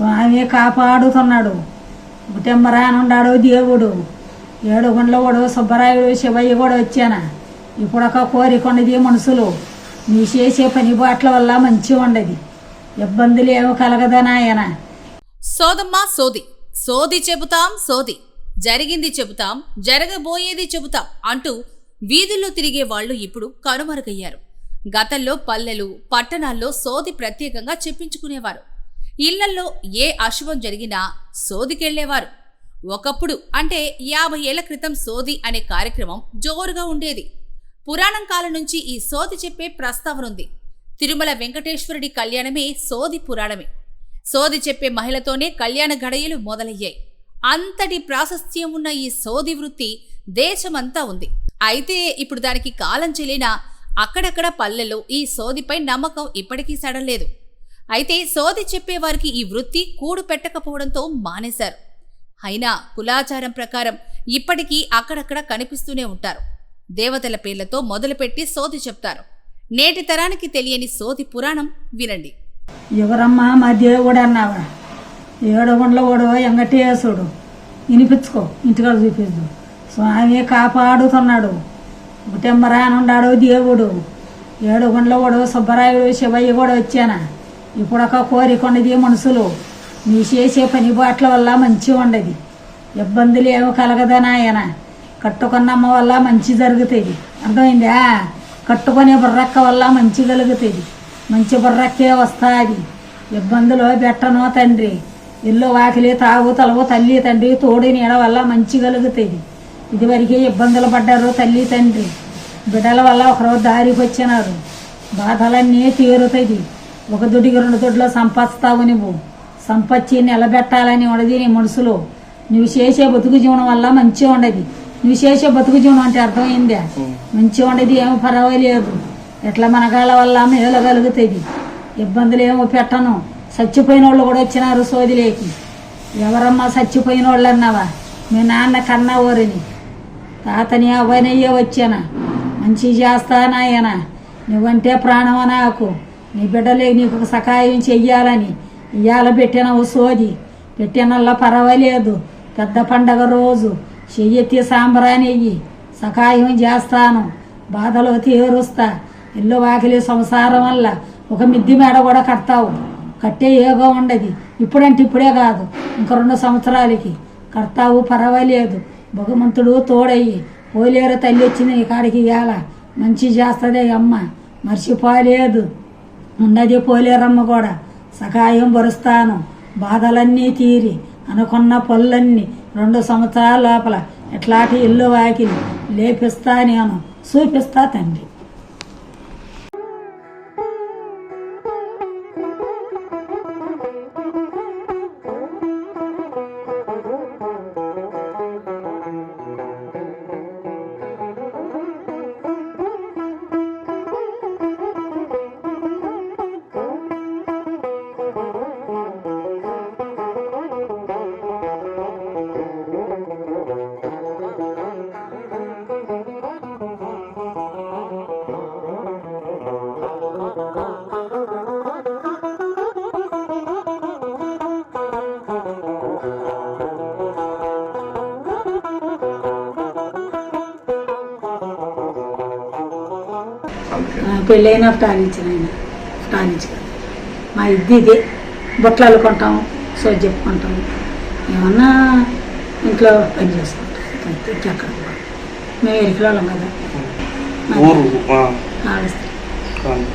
స్వామి కాపాడుతున్నాడు. ఉన్నాడు దేవుడు. ఏడుగుండ్ల వాడు సుబ్బరాయుడు శివయ్య కూడా వచ్చానా? ఇప్పుడు ఒక కోరిక ఉండదు మనుషులు నీ చేసే పని బాట్ల వల్ల మంచి ఉండదు. ఇబ్బందులు ఏమి కలగదనాయన సోదమ్మా సోది. సోది చెబుతాం సోది. జరిగింది చెబుతాం జరగబోయేది చెబుతాం అంటూ వీధుల్లో తిరిగే వాళ్ళు ఇప్పుడు కనుమరుగయ్యారు. గతంలో పల్లెలు పట్టణాల్లో సోది ప్రత్యేకంగా చెప్పించుకునేవారు. ఇళ్ళల్లో ఏ అశుభం జరిగినా సోదికెళ్ళేవారు ఒకప్పుడు అంటే యాభై ఏళ్ళ క్రితం సోది అనే కార్యక్రమం జోరుగా ఉండేది. పురాణం కాలం నుంచి ఈ సోది చెప్పే ప్రస్తావన ఉంది. తిరుమల వెంకటేశ్వరుడి కళ్యాణమే సోది పురాణమే. సోది చెప్పే మహిళతోనే కళ్యాణ గడయలు మొదలయ్యాయి. అంతటి ప్రాశస్త్యం ఉన్న ఈ సోది వృత్తి దేశమంతా ఉంది. అయితే ఇప్పుడు దానికి కాలం చెల్లినా అక్కడక్కడ పల్లెల్లో ఈ సోదిపై నమ్మకం ఇప్పటికీ సడలేదు అయితే సోది చెప్పేవారికి ఈ వృత్తి కూడు పెట్టకపోవడంతో మానేశారు. అయినా కులాచారం ప్రకారం ఇప్పటికీ అక్కడక్కడ కనిపిస్తూనే ఉంటారు. దేవతల పేర్లతో మొదలుపెట్టి సోది చెప్తారు. నేటి తరానికి తెలియని సోది పురాణం వినండి. ఎవరమ్మా మా దేవుడు అన్నావా? ఏడుగుండ్ల ఓడు వెంకటేశుడు వినిపించుకో ఇంటికాడ చూపిద్దు. స్వామి కాపాడుతున్నాడు. గుటెంబరానున్నాడు దేవుడు. ఏడుగుండ్ల ఓడు సుబ్బరాయుడు శివయ్య కూడా వచ్చానా? ఇప్పుడు ఒక కోరిక మనుషులు నీ చేసే పని బాట్ల వల్ల మంచి ఉండదు. ఇబ్బందులు ఏమి కలగదా నాయన. కట్టుకున్నమ్మ వల్ల మంచి జరుగుతుంది. అర్థమైందా? కట్టుకునే బుర్రక్క వల్ల మంచి కలుగుతుంది. మంచి బుర్రక్కే వస్తుంది. ఇబ్బందులు పెట్టను తండ్రి. ఇల్లు వాకిలి తాగు తలవు తల్లి తండ్రి తోడు నీడ వల్ల మంచి కలుగుతుంది. ఇదివరకే ఇబ్బందులు పడ్డారు తల్లి తండ్రి. బిడ్డల వల్ల ఒకరోజు దారికి వచ్చినారు బాధలన్నీ తీరుతుంది. ఒక దుడికి రెండు దొడ్లో సంపాదిస్తావు నువ్వు. సంపచ్చి నిలబెట్టాలని ఉండదు నీ మనసులో. నువ్వు చేసే బతుకు జీవనం వల్ల మంచిగా ఉండదు. నువ్వు చేసే బతుకు జీవనం అంటే అర్థమైందా? మంచిగా ఉండదు ఏమి పర్వాలేదు. ఎట్లా మనగాళ్ళ వల్ల మేలు కలుగుతుంది? ఇబ్బందులు ఏమో పెట్టను. చచ్చిపోయిన వాళ్ళు కూడా వచ్చినారు సోదిలేకి. ఎవరమ్మా చచ్చిపోయిన వాళ్ళు అన్నావా? మీ నాన్న కన్నా ఊరిని తాతని అవనయ్యే వచ్చానా? మంచి చేస్తానాయన నువ్వంటే ప్రాణం నాకు? నీ బిడ్డలే నీకు ఒక సహాయం చెయ్యాలని. ఇవాళ పెట్టినవు సోది పెట్టినల్లా పర్వాలేదు. పెద్ద పండగ రోజు చెయ్యెత్తి సాంబ్రాని సహాయం చేస్తాను. బాధలు తీరుస్తా. ఇల్లు వాకిలి సంసారం వల్ల ఒక మిద్ది మేడ కూడా కడతావు. కట్టే ఏగో ఉండదు. ఇప్పుడంటే ఇప్పుడే కాదు. ఇంక రెండు సంవత్సరాలకి. కడతావు పర్వాలేదు. భగవంతుడు తోడయ్యి. పోలేరు తల్లి వచ్చింది నీ కాడికి ఇవాళ మంచి చేస్తుంది అమ్మ. మర్చిపోలేదు. ఉన్నది పోలేరమ్మ కూడా సహాయం భరుస్తాను బాధలన్నీ తీరి అనుకున్న పనులన్నీ రెండు సంవత్సరాల లోపల ఎట్లాంటి ఇల్లు వాకిలి లేపిస్తా నేను. చూపిస్తా తండ్రి. పెళ్ళైన టానించిన ఆయన. టానించిన మా ఇద్ది ఇదే బొట్లు అల్లుకుంటాం సో చెప్పుకుంటాం ఏమన్నా ఇంట్లో పని చేసుకుంటాం. ఇంకెక్కడ. మేము ఆడస్తాం. కాదు.